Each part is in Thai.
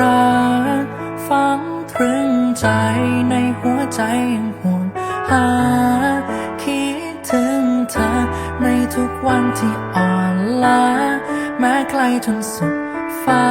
รักฝังตรึงใจในหัวใจยังห่วงหา คิดถึงเธอในทุกวันที่อ่อนล้า แม้ไกลจนสุดฟ้า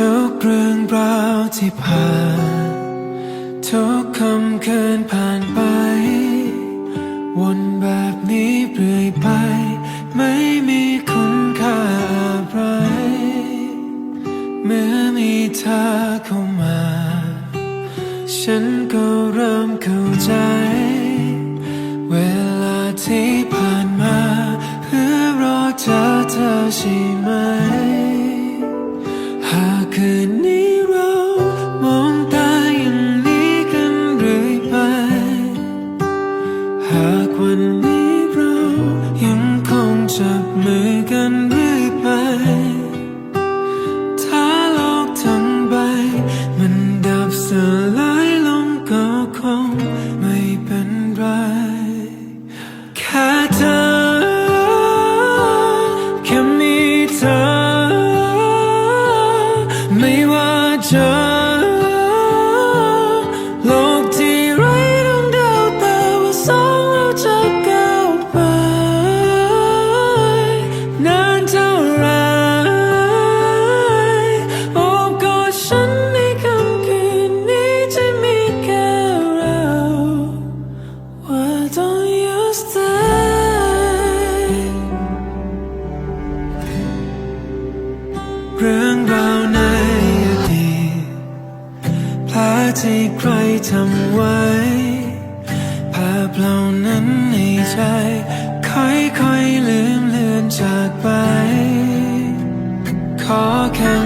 ทุกเรื่องราวที่ผ่าน ทุกคำเคินผ่านไป วนแบบนี้เรื่อยไป ไม่มีคุณค่าอะไร เมื่อมีเธอเข้ามา ฉันก็เริ่มเข้าใจ เวลาที่ผ่านมา เพื่อรอเจอเธอใช่ไหม 하그니 没ม่ ที่ใครทำไว้ ภาพเหล่านั้นในใจ ค่อยๆลืมเลือนจากไป ขอแค่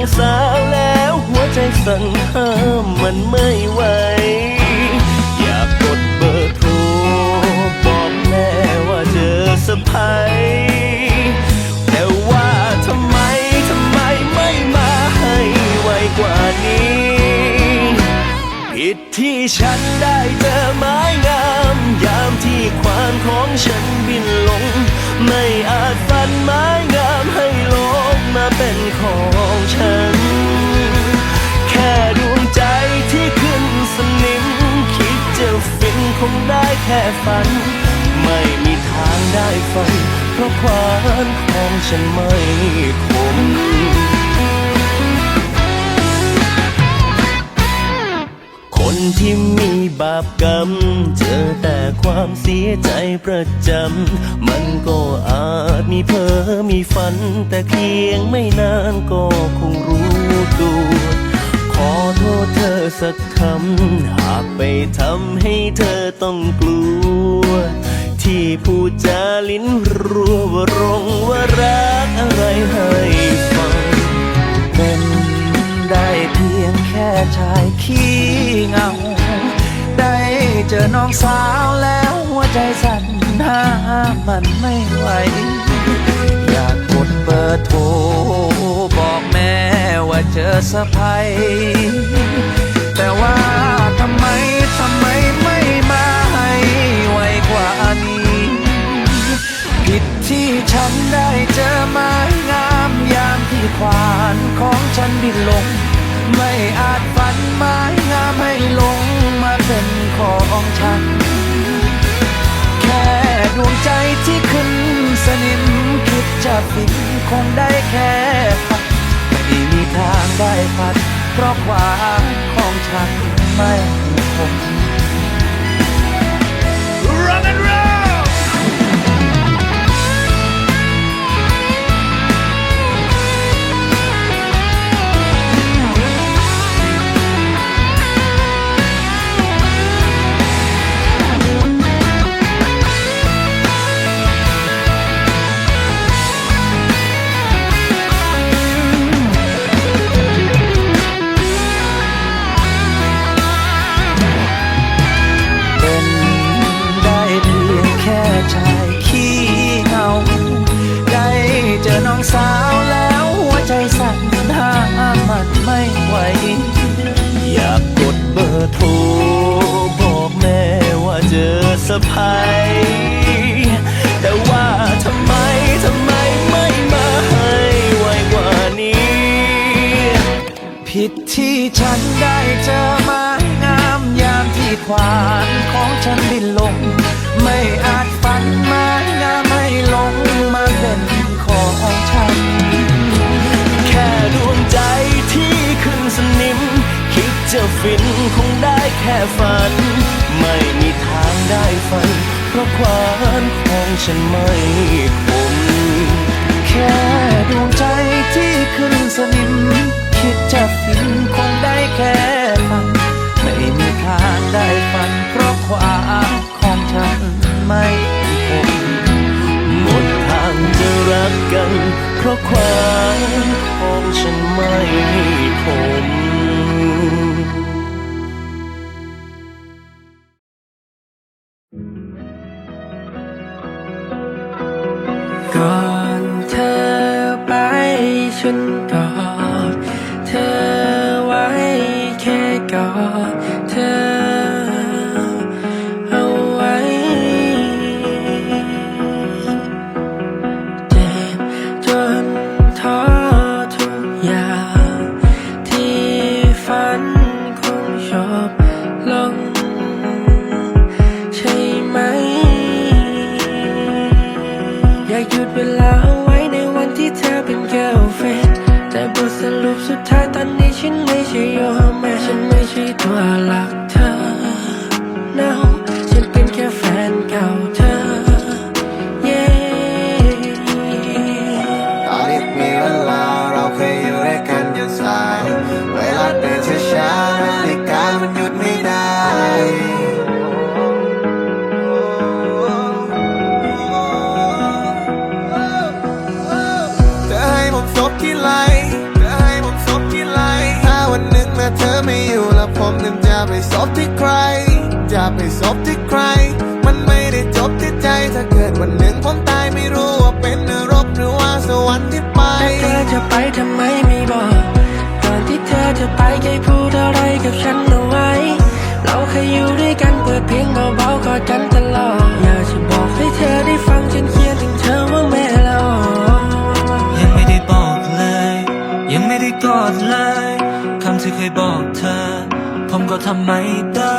องสาวแล้วหัวใจสั่นห้ามมันไม่ไหว อยากกดเบอร์โทรบอกแม่ว่าเจอสะพายแต่ว่าทำไมทำไมไม่มาให้ไวกว่านี้ ผิดที่ฉันได้เจอไม้งาม ยามที่ควานของฉันบินลง ไม่อาจฟันไม้งามให้ลงมาเป็นของ ฉัน แค่ดวงใจที่ขึ้นสนิม คิดจะฟินคงได้แค่ฝัน ไม่มีทางได้ฟัน เพราะความของฉันไม่คม ที่มีบาปกรรม เจอแต่ความเสียใจประจำ มันก็อาจมีเพ้อมีฝัน แต่เพียงไม่นานก็คงรู้ตัวขอโทษเธอสักคำ หากไปทำให้เธอต้องกลัว ที่พูดจาลิ้นรัวว่ารงว่ารักอะไรให้ ค่ชายขี้เงา ได้เจอน้องสาวแล้วหัวใจสั่นห้ามมันไม่ไหว อยากกดเบอร์โทรบอกแม่ว่าเจอสะพายแต่ว่าทำไมทำไมไม่มาให้ไวกว่านี้ ผิดที่ฉันได้เจอไม้งามยามที่ควานของฉันบินลง ไม่อาจฝันไม้งามให้ลงมาเป็นของฉัน แค่ดวงใจที่ขึ้นสนิมคิดจะฟินคงได้แค่ฝันไม่มีทางได้ฝันเพราะความของฉันไม่คง Run and roll สะพายแต่ว่าทำไมทำไมไม่มาให้ไวกว่านี้ ผิดที่ฉันได้เจอมางามยามที่ควานของฉันบินลง ไม่อาจฝันมางามไม่ลงมาเป็นของฉัน แค่ดวงใจที่ขึ้นสนิม คิดจะฟินคงได้แค่ฝัน ได้ฝัน เพราะความของฉันไม่คมแค่ดวงใจที่ขึ้นสนิม คิดจะฟินคงได้แค่ฝัน จะไปซบที่ใคร มันไม่ได้จบที่ใจ ถ้าเกิดวันหนึ่งผมตายไม่รู้ว่าเป็นนรกหรือว่าสวรรค์ที่ไปแต่เธอจะไปทำไมไม่บอกก่อนที่เธอจะไปแกพูดอะไรกับฉันเอาไว้ เราเคยอยู่ด้วยกันเปิดเพลงเบาๆกอดกันตลอดอยากจะบอกให้เธอได้ฟังฉันเขียนถึงเธอว่าแม่ละอ่อนยังไม่ได้บอกเลย ยังไม่ได้กอดเลยคำที่เคยบอกเธอ ผมก็ทำไม่ได้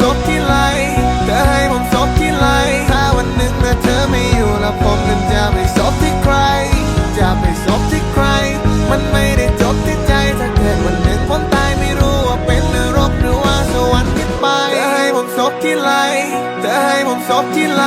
บที่ไผมนั้นจะไม่สบที่ใคร จะไม่สบที่ใคร มันไม่ได้จบที่ใจถ้าเกิดวันหนึ่งผมตายไม่รู้ว่าเป็นนรกหรือว่าสวรรค์ที่ไปจะให้ผมสบที่ไรจะให้ผมสบที่ไร